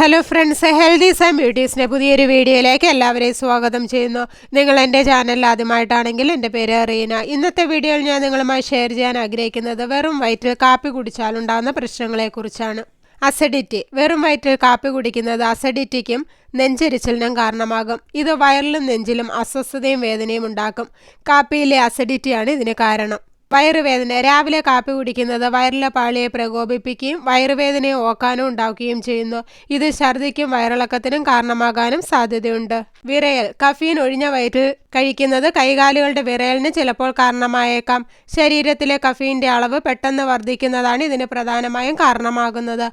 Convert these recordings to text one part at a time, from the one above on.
Hello friends healthies and ബ്യൂട്ടീസിന്റെ പുതിയൊരു വീഡിയോയിലേക്ക് എല്ലാവരെയും സ്വാഗതം ചെയ്യുന്നു. നിങ്ങൾ എന്റെ ചാനലിൽ ആദ്യമായിട്ടാണെങ്കിൽ എന്റെ പേര് റീന. ഇന്നത്തെ വീഡിയോയിൽ ഞാൻ നിങ്ങളുമായി ഷെയർ ചെയ്യാൻ ആഗ്രഹിക്കുന്നത് വെറും വയറ്റിൽ കാപ്പി കുടിച്ചാലുണ്ടാകുന്ന പ്രശ്നങ്ങളെക്കുറിച്ചാണ്. അസിഡിറ്റി വെറും വയറ്റിൽ കാപ്പി കുടിക്കുന്നത് അസിഡിറ്റിക്കും നെഞ്ചരിച്ചിലിനും കാരണമാകും. ഇത് വയറിലും നെഞ്ചിലും അസ്വസ്ഥതയും വേദനയും ഉണ്ടാക്കും. കാപ്പിയിലെ അസിഡിറ്റിയാണ് ഇതിന് കാരണം. വയറുവേദന. രാവിലെ കാപ്പി കുടിക്കുന്നത് വയറിലെ പാളിയെ പ്രകോപിപ്പിക്കുകയും വയറുവേദനയെ ഓക്കാനും ഉണ്ടാക്കുകയും ചെയ്യുന്നു. ഇത് ഛർദിക്കും വയറിളക്കത്തിനും കാരണമാകാനും സാധ്യതയുണ്ട്. വിറയൽ. കഫീൻ ഒഴിഞ്ഞ വയറ്റിൽ കഴിക്കുന്നത് കൈകാലുകളുടെ വിറയലിന് ചിലപ്പോൾ കാരണമായേക്കാം. ശരീരത്തിലെ കഫീന്റെ അളവ് പെട്ടെന്ന് വർദ്ധിക്കുന്നതാണ് ഇതിന് പ്രധാനമായും കാരണമാകുന്നത്.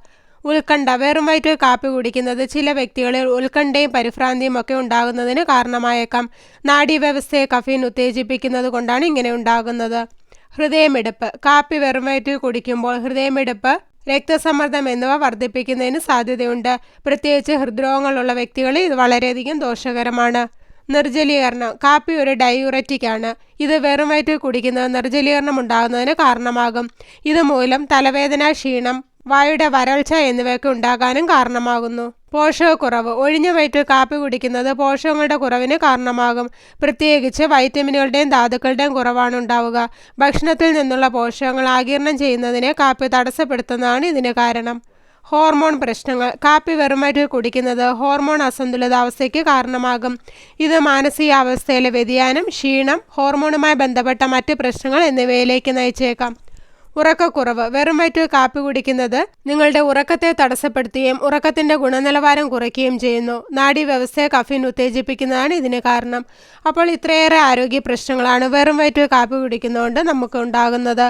ഉത്കണ്ഠ. വെറും വയറ്റിൽ കാപ്പി കുടിക്കുന്നത് ചില വ്യക്തികളിൽ ഉത്കണ്ഠയും പരിഭ്രാന്തിയും ഒക്കെ ഉണ്ടാകുന്നതിന് കാരണമായേക്കാം. നാഡീവ്യവസ്ഥയെ കഫീൻ ഉത്തേജിപ്പിക്കുന്നത് കൊണ്ടാണ് ഇങ്ങനെ ഉണ്ടാകുന്നത്. ഹൃദയമിടിപ്പ്. കാപ്പി വെറും വയറ്റിൽ കുടിക്കുമ്പോൾ ഹൃദയമിടിപ്പ് രക്തസമ്മർദ്ദം എന്നിവ വർദ്ധിപ്പിക്കുന്നതിന് സാധ്യതയുണ്ട്. പ്രത്യേകിച്ച് ഹൃദ്രോഗങ്ങളുള്ള വ്യക്തികളിൽ ഇത് വളരെയധികം ദോഷകരമാണ്. നിർജലീകരണം. കാപ്പി ഒരു ഡയൂററ്റിക് ആണ് ഇത് വെറും വയറ്റിൽ കുടിക്കുന്നത് നിർജലീകരണം ഉണ്ടാകുന്നതിന് കാരണമാകും. ഇതുമൂലം തലവേദന ക്ഷീണം വായുടെ വരൾച്ച എന്നിവയൊക്കെ ഉണ്ടാകാനും കാരണമാകുന്നു. പോഷകക്കുറവ്. ഒഴിഞ്ഞ വയറ്റിൽ കാപ്പി കുടിക്കുന്നത് പോഷകങ്ങളുടെ കുറവിന് കാരണമാകും. പ്രത്യേകിച്ച് വൈറ്റമിനുകളുടെയും ധാതുക്കളുടെയും കുറവാണ് ഉണ്ടാവുക. ഭക്ഷണത്തിൽ നിന്നുള്ള പോഷകങ്ങൾ ആകിരണം ചെയ്യുന്നതിനെ കാപ്പി തടസ്സപ്പെടുത്തുന്നതാണ് ഇതിന് കാരണം. ഹോർമോൺ പ്രശ്നങ്ങൾ. കാപ്പി വെറുമറ്റിൽ കുടിക്കുന്നത് ഹോർമോൺ അസന്തുലിതാവസ്ഥയ്ക്ക് കാരണമാകും. ഇത് മാനസികാവസ്ഥയിലെ വ്യതിയാനം ക്ഷീണം ഹോർമോണുമായി ബന്ധപ്പെട്ട മറ്റ് പ്രശ്നങ്ങൾ എന്നിവയിലേക്ക് നയിച്ചേക്കാം. ഉറക്കക്കുറവ്. വെറും വയറ്റിൽ കാപ്പി കുടിക്കുന്നത് നിങ്ങളുടെ ഉറക്കത്തെ തടസ്സപ്പെടുത്തുകയും ഉറക്കത്തിന്റെ ഗുണനിലവാരം കുറയ്ക്കുകയും ചെയ്യുന്നു. നാഡി വ്യവസ്ഥയെ കഫീൻ ഉത്തേജിപ്പിക്കുന്നതാണ് ഇതിന് കാരണം. അപ്പോൾ ഇത്രയേറെ ആരോഗ്യ പ്രശ്നങ്ങളാണ് വെറും വയറ്റിൽ കാപ്പി കുടിക്കുന്നതുകൊണ്ട് നമുക്ക് ഉണ്ടാകുന്നത്.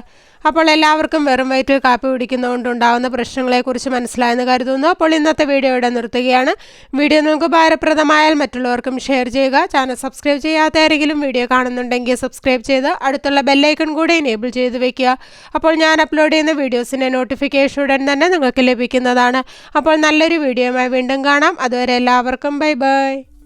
അപ്പോൾ എല്ലാവർക്കും വെറും വയറ്റിൽ കാപ്പി കുടിക്കുന്നതുകൊണ്ട് ഉണ്ടാകുന്ന പ്രശ്നങ്ങളെക്കുറിച്ച് മനസ്സിലായെന്ന് കരുതുന്നു. അപ്പോൾ ഇന്നത്തെ വീഡിയോ ഇവിടെ നിർത്തുകയാണ്. വീഡിയോ നിങ്ങൾക്ക് ഭാരപ്രദമായാൽ മറ്റുള്ളവർക്കും ഷെയർ ചെയ്യുക. ചാനൽ സബ്സ്ക്രൈബ് ചെയ്യാത്ത ആരെങ്കിലും വീഡിയോ കാണുന്നുണ്ടെങ്കിൽ സബ്സ്ക്രൈബ് ചെയ്ത് അടുത്തുള്ള ബെല്ലൈക്കൺ കൂടെ എനേബിൾ ചെയ്ത് വെക്കുക. അപ്പോൾ ഞാൻ അപ്ലോഡ് ചെയ്യുന്ന വീഡിയോസിന്റെ നോട്ടിഫിക്കേഷൻ ഉടൻ തന്നെ നിങ്ങൾക്ക് ലഭിക്കുന്നതാണ്. അപ്പോൾ നല്ലൊരു വീഡിയോയുമായി വീണ്ടും കാണാം. അതുവരെ എല്ലാവർക്കും ബൈ ബൈ